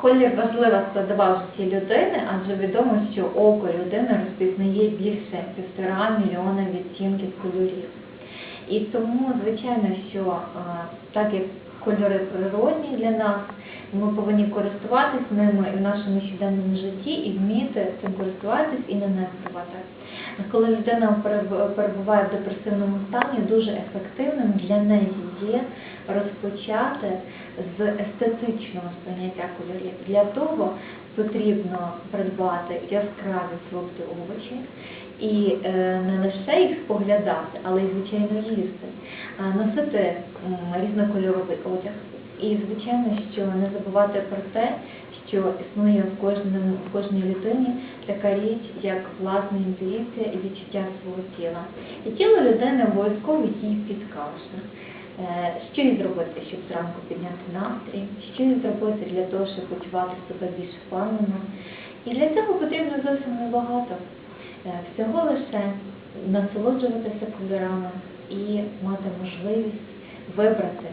Колір важлива складова в людини, адже відомо, що око людини розпізнає більше півтора мільйона відтінків кольорів. І тому, звичайно, що так як кольори природні для нас, ми повинні користуватись ними і в нашому щоденному житті і вміти цим користуватись і не нехтувати. Коли людина перебуває в депресивному стані, дуже ефективним для неї є розпочати з естетичного сприйняття кольорів. Для того потрібно придбати яскраві фрукти, овочі і е, не лише їх споглядати, але й звичайно їсти, носити різнокольоровий одяг. І звичайно, що не забувати про те, що існує в кожному в кожній людині така річ, як власна інтуїція і відчуття свого тіла. І тіло людини обов'язково їй підкаже. Е, Що їй зробити, щоб зранку підняти настрій, що їй зробити для того, щоб почувати себе більш впевнено. І для цього потрібно зовсім небагато. Е, Всього лише насолоджуватися кольорами і мати можливість вибрати